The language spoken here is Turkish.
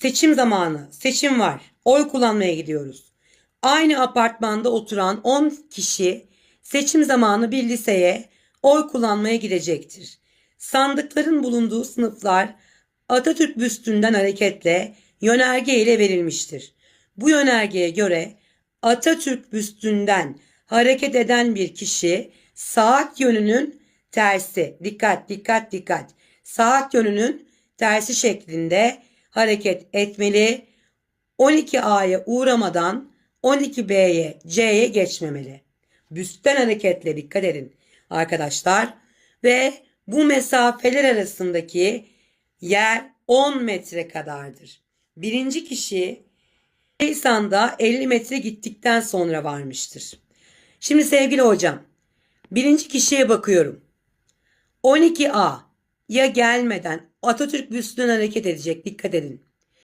Seçim zamanı. Seçim var. Oy kullanmaya gidiyoruz. Aynı apartmanda oturan 10 kişi seçim zamanı bir liseye oy kullanmaya gidecektir. Sandıkların bulunduğu sınıflar Atatürk büstünden hareketle yönerge ile verilmiştir. Bu yönergeye göre Atatürk büstünden hareket eden bir kişi saat yönünün tersi, dikkat dikkat dikkat, saat yönünün tersi şeklinde hareket etmeli. 12A'ya uğramadan 12B'ye, C'ye geçmemeli. Büstten hareketle dikkat edin arkadaşlar. Ve bu mesafeler arasındaki yer 10 metre kadardır. Birinci kişi Nisan'da 50 metre gittikten sonra varmıştır. Şimdi sevgili hocam, birinci kişiye bakıyorum. 12A ya gelmeden Atatürk büstünden hareket edecek dikkat edin.